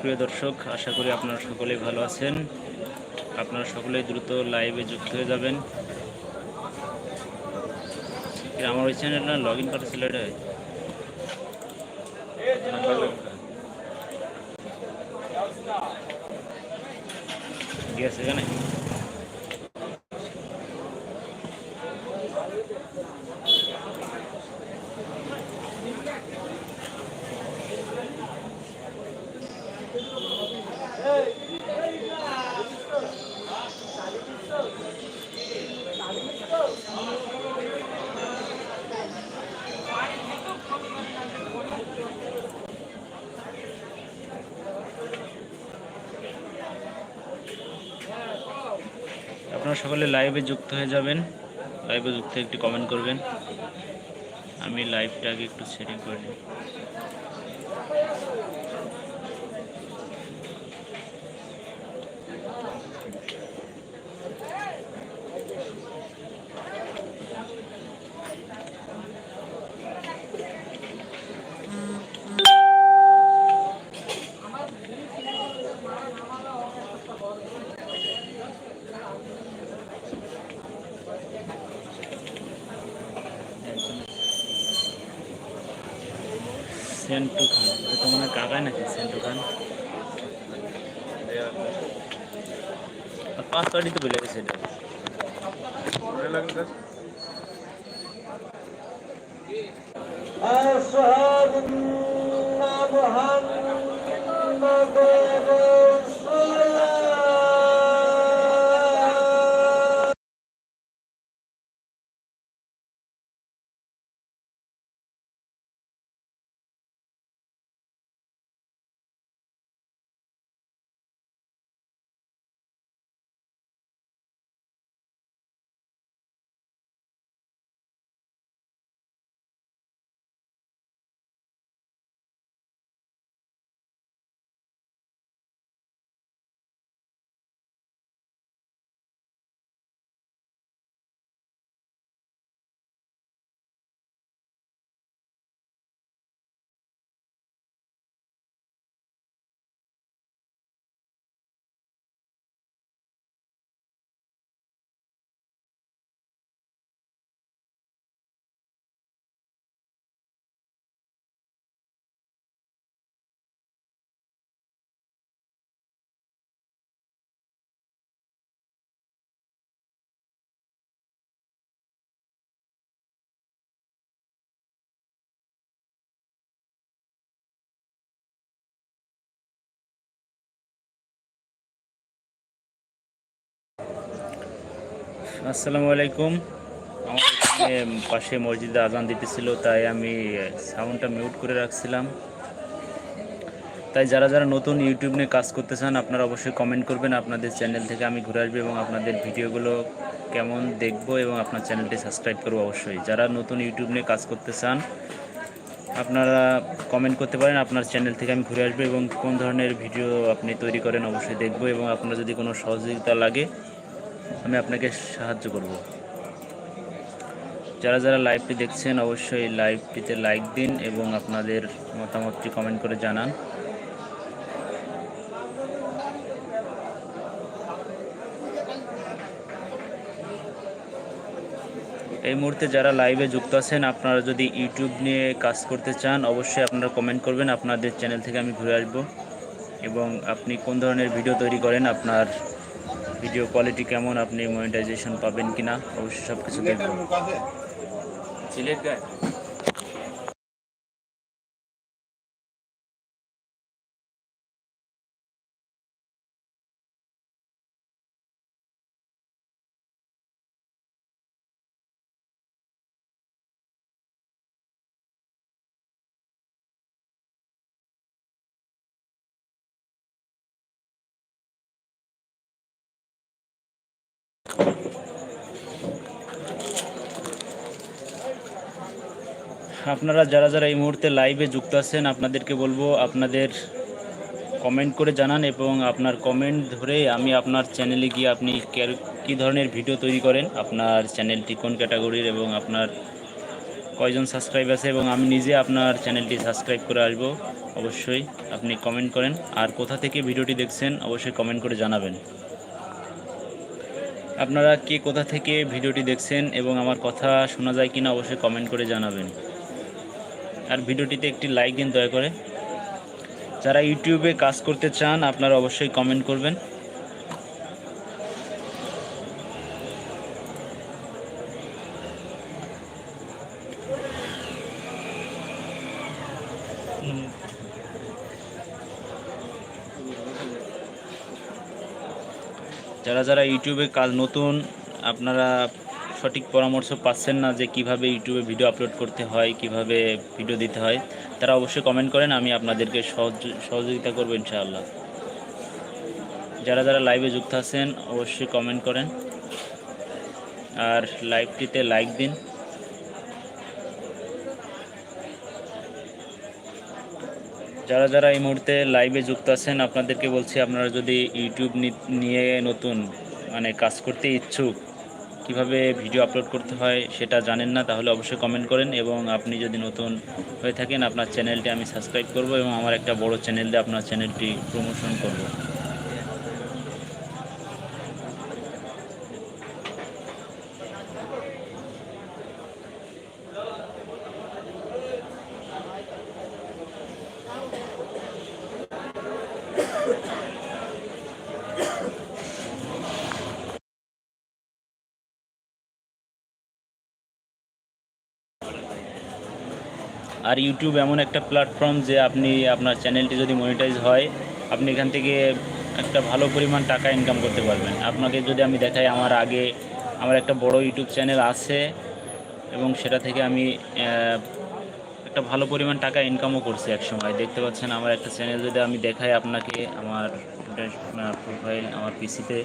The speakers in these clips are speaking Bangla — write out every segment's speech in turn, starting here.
প্রিয় দর্শক, আশা করি আপনারা সকলেই ভালো আছেন। আপনারা সকলেই দ্রুত লাইভে যুক্ত হয়ে যাবেন। আমার ওই চ্যানেল না লগ ইন করা ছিল এটা। আছে এখানে। আপনারা সকলে লাইভে যুক্ত হয়ে যাবেন। লাইভে যুক্ত একটি কমেন্ট করবেন। আমি লাইভটাকে একটু সেটিং করে নিই। সেন্টু খান এটা তো মনে হয় কাকাই নাকি সেন্টু খান পাসওয়ার্ডই তো বলে গেছে এটা أشهد আসসালামু আলাইকুম। আমার এখানে পাশে মসজিদে আজান দিতেছিল, তাই আমি সাউন্ডটা মিউট করে রাখছিলাম। তাই যারা যারা নতুন ইউটিউব নিয়ে কাজ করতে চান, আপনারা অবশ্যই কমেন্ট করবেন। আপনাদের চ্যানেল থেকে আমি ঘুরে আসব এবং আপনাদের ভিডিওগুলো কেমন দেখব এবং আপনার চ্যানেলটি সাবস্ক্রাইব করব অবশ্যই। যারা নতুন ইউটিউব নিয়ে কাজ করতে চান, আপনারা কমেন্ট করতে পারেন। আপনার চ্যানেল থেকে আমি ঘুরে আসব এবং কোন ধরনের ভিডিও আপনি তৈরি করেন অবশ্যই দেখব এবং আপনার যদি কোনো সহযোগিতা লাগে আমি আপনাকে সাহায্য করব। যারা যারা লাইভটি দেখছেন, অবশ্যই লাইভটিতে লাইক দিন এবং আপনাদের মতামতটি কমেন্ট করে জানান। এই মুহূর্তে যারা লাইভে যুক্ত আছেন, আপনারা যদি ইউটিউব নিয়ে কাজ করতে চান, অবশ্যই আপনারা কমেন্ট করবেন। আপনাদের চ্যানেল থেকে আমি ঘুরে আসব এবং আপনি কোন ধরনের ভিডিও তৈরি করেন, আপনার ভিডিও কোয়ালিটি কেমন? আপনি মনিটাইজেশন পাবেন কিনা? অবশ্যই সব কিছু দেখব সিলেট গায়ে আপনারা যারা যারা এই মুহূর্তে লাইভে যুক্ত আছেন, আপনাদেরকে বলব আপনাদের কমেন্ট করে জানান এবং আপনার কমেন্ট ধরে আমি আপনার চ্যানেলে গিয়ে আপনি কে- ধরনের ভিডিও তৈরি করেন, আপনার চ্যানেলটি কোন ক্যাটাগরির এবং আপনার কয়জন সাবস্ক্রাইব আছে এবং আমি নিজে আপনার চ্যানেলটি সাবস্ক্রাইব করে আসব, অবশ্যই আপনি কমেন্ট করেন। আর কোথা থেকে ভিডিওটি দেখছেন, অবশ্যই কমেন্ট করে জানাবেন। আপনারা কে কোথা থেকে ভিডিওটি দেখছেন এবং আমার কথা শোনা যায় কিনা অবশ্যই কমেন্ট করে জানাবেন। আর ভিডিওটিতে একটি লাইক দিন দয়া করে। যারা ইউটিউবে কাজ করতে চান, আপনারা অবশ্যই কমেন্ট করবেন। যারা যারা ইউটিউবে কাজ নতুন, আপনারা সঠিক পরামর্শ পাচ্ছেন না যে কীভাবে ইউটিউবে ভিডিও আপলোড করতে হয়, কীভাবে ভিডিও দিতে হয়, তারা অবশ্যই কমেন্ট করেন, আমি আপনাদেরকে সহযোগিতা করব ইনশাআল্লাহ। যারা যারা লাইভে যুক্ত আছেন, অবশ্যই কমেন্ট করেন। আর লাইভটিতে লাইক দিন। যারা যারা এই মুহূর্তে লাইভে যুক্ত আছেন, আপনাদেরকে বলছি, আপনারা যদি ইউটিউব নিয়ে নতুন মানে কাজ করতে ইচ্ছুক, কীভাবে ভিডিও আপলোড করতে হয় সেটা জানেন না, তাহলে অবশ্যই কমেন্ট করেন এবং আপনি যদি নতুন হয়ে থাকেন, আপনার চ্যানেলটি আমি সাবস্ক্রাইব করব এবং আমার একটা বড় চ্যানেল দিয়ে আপনার চ্যানেলটি প্রমোশন করব। আর ইউটিউব এমন একটা প্ল্যাটফর্ম যে আপনি আপনার চ্যানেলটি যদি মনিটাইজ হয়, আপনি এখান থেকে একটা ভালো পরিমাণ টাকা ইনকাম করতে পারবেন। আপনাকে যদি আমি দেখাই আমার আগে আমার একটা বড় ইউটিউব চ্যানেল আছে এবং সেটা থেকে আমি একটা ভালো পরিমাণ টাকা ইনকামও করছি এক সময় দেখতে পাচ্ছেন আমার একটা চ্যানেল যদি আমি দেখাই আপনাকে আমার প্রোফাইল আমার পিসিতে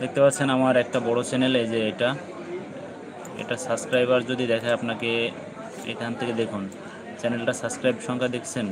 দেখতে পাচ্ছেন আমার একটা বড় চ্যানেল এই যে এটা। এটা সাবস্ক্রাইবার যদি দেখায় আপনাকে, এখান থেকে দেখুন। চ্যানেলটা সাবস্ক্রাইব সংখ্যা দেখছেন।